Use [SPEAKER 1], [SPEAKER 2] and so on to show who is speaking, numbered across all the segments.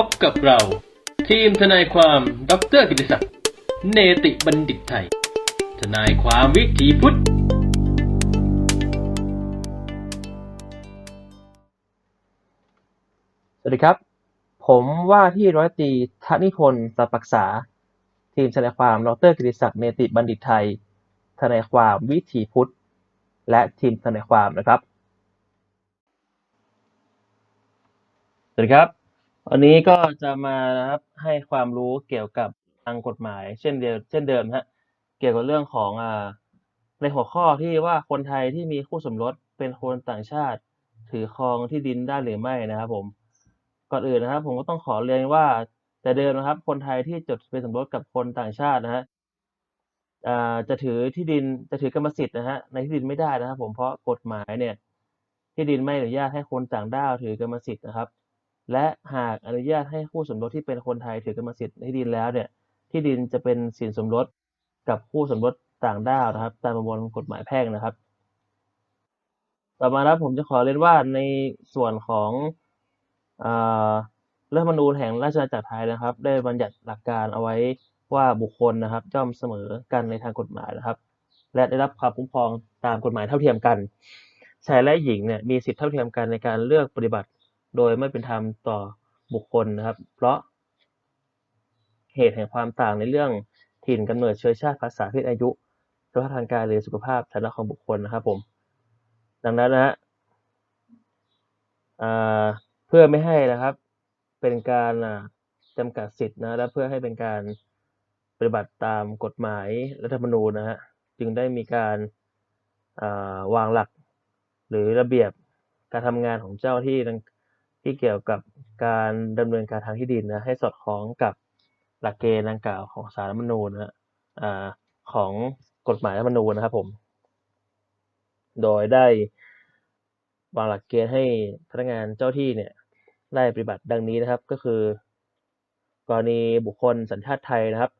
[SPEAKER 1] พบกับเรา ทีมทนายความดรกิติศักดิ์เนติบัณฑิตไทย ทนายความวิถีพุทธ
[SPEAKER 2] สวัสดีครับ ผมว่าที่ร้อยตรีธนิพนธ์สัปปักษา ทีมทนายความดรกิติศักดิ์เนติบัณฑิตไทย ทนายความวิถีพุทธ และทีมทนายความนะครับสวัสดีครับ วันนี้ก็จะมานะครับให้ความรู้เกี่ยวกับทางกฎหมาย เช่นเดียวเช่นเดิมฮะเกี่ยวกับเรื่องของอ่าในหัวข้อที่ว่าคนไทยที่มีคู่สมรสเป็นคนต่างชาติ ถือครองที่ดินได้หรือไม่นะครับ ผมก่อนอื่นนะครับ ผมก็ต้องขอเรียนว่า แต่เดิมนะครับ คนไทยที่จดทะเบียนสมรสกับคนต่างชาตินะฮะอ่าจะถือที่ดินจะถือกรรมสิทธิ์นะฮะในที่ดินไม่ได้นะครับ ผมเพราะกฎหมายเนี่ย ที่ดินไม่อนุญาตให้คนต่างด้าวถือกรรมสิทธิ์นะครับ และหากอนุญาตให้คู่สมรสที่เป็นคนไทยถือกรรมสิทธิ์ในที่ดินแล้วเนี่ย ที่ดินจะเป็นสินสมรสกับคู่สมรสต่างด้าวนะครับ ตามประมวลกฎหมายแพ่งนะครับ ต่อมานะครับผมจะขอเรียนว่าในส่วนของรัฐธรรมนูญแห่งราชอาณาจักรไทยนะครับ ได้บัญญัติหลักการเอาไว้ว่าบุคคลนะครับย่อมเสมอกันในทางกฎหมายนะครับ และได้รับความคุ้มครองตามกฎหมายเท่าเทียมกันชายและหญิงเนี่ยมีสิทธิเท่าเทียมกันในการเลือกปฏิบัติ โดยไม่เป็นธรรมต่อบุคคลนะครับ เพราะเหตุแห่งความต่างในเรื่องถิ่นกำเนิดเชื้อชาติภาษาเพศอายุสภาพทางกายหรือสุขภาพฐานะของบุคคลนะครับผม ดังนั้นนะฮะเพื่อไม่ให้นะครับเป็นการอ่าจำกัดสิทธินะและเพื่อให้เป็นการปฏิบัติตามกฎหมายรัฐธรรมนูญนะฮะจึงได้มีการาวางหลัก หรือระเบียบการทำงานของเจ้าที่ดัง ที่เกี่ยวกับการดำเนินการทางที่ดินนะให้สอดคล้องกับหลักเกณฑ์ดังกล่าวของสารรัฐมนูญนะฮะอ่าของกฎหมายรัฐธรรมนูญนะครับผม โดยได้วางหลักเกณฑ์ให้พนักงานเจ้าที่เนี่ยได้ปฏิบัติดังนี้นะครับก็คือ กรณีบุคคลสัญชาติไทยนะครับ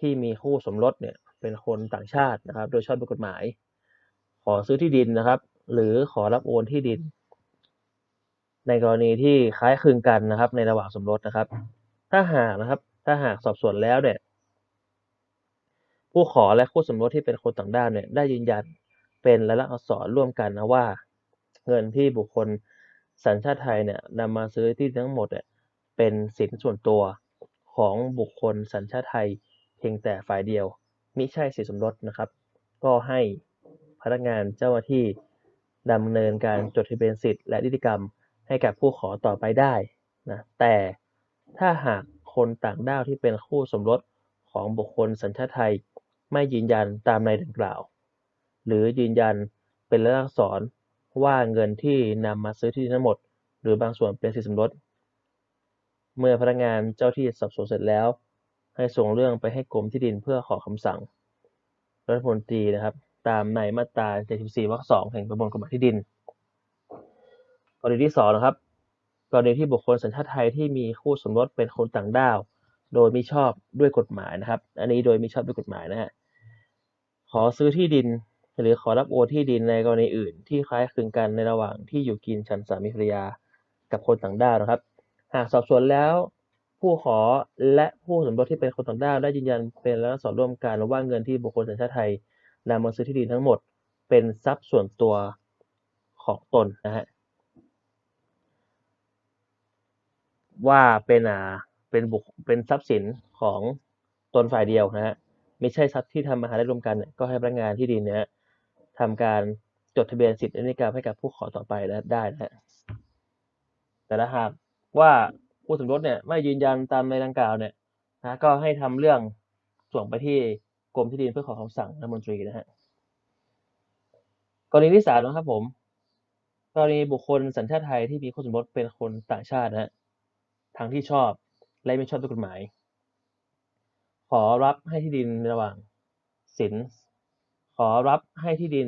[SPEAKER 2] ที่มีคู่สมรสเนี่ยเป็นคนต่างชาตินะครับ โดยชอบด้วยกฎหมาย ขอซื้อที่ดินนะครับ หรือขอรับโอนที่ดิน ในกรณีที่คล้ายคลึงกันนะครับ ในระหว่างสมรสนะครับ ถ้าหากนะครับ ถ้าหากสอบสวนแล้วเนี่ย ผู้ขอและคู่สมรสที่เป็นคนต่างด้าวเนี่ย ได้ยืนยันเป็นลายลักษณ์อักษรร่วมกันนะว่า เงินที่บุคคลสัญชาติไทยเนี่ยนำมาซื้อที่ทั้งหมดเนี่ยเป็นสินส่วนตัวของบุคคลสัญชาติไทย เพียงแต่ฝ่ายเดียวมิใช่สินสมรสนะครับ ก็ให้พนักงานเจ้าหน้าที่ดำเนินการจดทะเบียนสิทธิ์และนิติกรรม ให้กับผู้ขอต่อไปได้นะแต่ถ้าหากคนต่างด้าวที่เป็นคู่สมรสของบุคคลสัญชาติไทยไม่ยืนยันตามในดังกล่าว หรือยืนยันเป็นลักษณ์อักษรว่าเงินที่นำมาซื้อที่ดินทั้งหมด หรือบางส่วนเป็นสินสมรส เมื่อพนักงานเจ้าที่สอบสวนเสร็จแล้ว ให้ส่งเรื่องไปให้กรมที่ดินเพื่อขอคำสั่งรัฐมนตรีนะครับ ตามในมาตรา 74วรรค 2 แห่งประมวลกฎหมายที่ดิน รณีที่2นะครับกรณีที่บุคคลสัญชาติไทยที่มีคู่สมรสเป็นคนต่างด้าว โดยมิชอบด้วยกฎหมายนะครับ อันนี้โดยมิชอบด้วยกฎหมายนะฮะขอซื้อที่ดินหรือขอรับโอนที่ดินในกรณีอื่น ที่คล้ายคลึงกันในระหว่างที่อยู่กินฉันสามีภรรยากับคนต่างด้าวนะครับ หากสอบสวนแล้วผู้ขอและผู้สมรสที่เป็นคนต่างด้าวได้ยืนยันเป็นและสอนร่วมกันว่าเงินที่บุคคลสัญชาติไทยนำมาซื้อที่ดินทั้งหมด เป็นทรัพย์ส่วนตัวของตนนะฮะ ว่าเป็นอ่าเป็นบุคเป็นทรัพย์สินของตนฝ่ายเดียวนะฮะไม่ใช่ทรัพย์ที่ทำมาหาได้ร่วมกัน ก็ให้พนักงานที่ดินเนี่ยทำการจดทะเบียนสิทธินิติกรรมให้กับผู้ขอต่อไปนะได้นะฮะแต่ถ้าหากว่าผู้สมรสเนี่ยไม่ยืนยันตามในดังกล่าวเนี่ยนะก็ให้ทำเรื่องส่งไปที่กรมที่ดินเพื่อขอคำสั่งรัฐมนตรีนะฮะกรณีที่สามนะครับผมกรณีบุคคลสัญชาติไทยที่มีคู่สมรสเป็นคนต่างชาตินะฮะ ทางที่ชอบและไม่ชอบด้วยกฎหมาย ขอรับให้ที่ดินในระหว่างสินขอรับให้ที่ดิน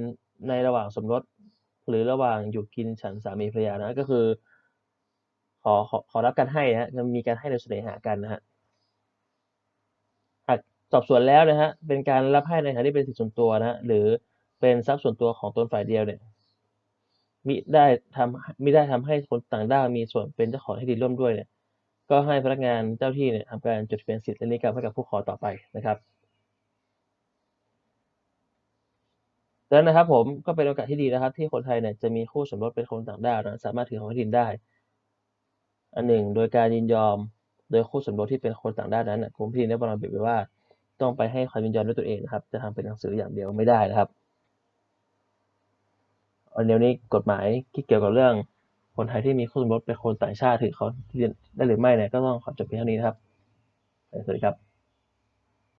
[SPEAKER 2] ในระหว่างสมรสหรือระหว่างอยู่กินฉันสามีภรรยานะก็คือ ขอขอขอรับการให้นะจะมีการให้โดยเสน่หากันนะฮะหากสอบสวนแล้วนะฮะเป็นการรับให้ในฐานะที่เป็นสิทธิส่วนตัวนะฮะหรือเป็นทรัพย์ส่วนตัวของตนฝ่ายเดียวเนี่ยมิได้ทำมิได้ทำให้คนต่างด้าวมีส่วนเป็นเจ้าของที่ดินร่วมด้วยเนี่ย ก็ให้พนักงานเจ้าที่เนี่ยทำการจดทะเบียนสิทธิและนิติกรรมให้กับผู้ขอต่อไปนะครับดังนั้นนะครับผมก็เป็นโอกาสที่ดีนะครับ ที่คนไทยเนี่ยจะมีคู่สมรสเป็นคนต่างด้าวนะสามารถถือของที่ดินได้ อันหนึ่ง โดยการยินยอมโดยคู่สมรสที่เป็นคนต่างด้าวนั้นนะกรมที่ดินได้บังคับไว้ว่า ต้องไปให้ความยินยอมด้วยตัวเองนะครับ จะทำเป็นหนังสืออย่างเดียวไม่ได้นะครับอันเดียวนี้กฎหมายที่เกี่ยวกับเรื่อง คนไทยที่มีคู่สมรสเป็นคนต่างชาติถือเขาได้หรือไม่เนี่ยก็ต้องขอจบเพียงเท่านี้นะครับ สวัสดีครับ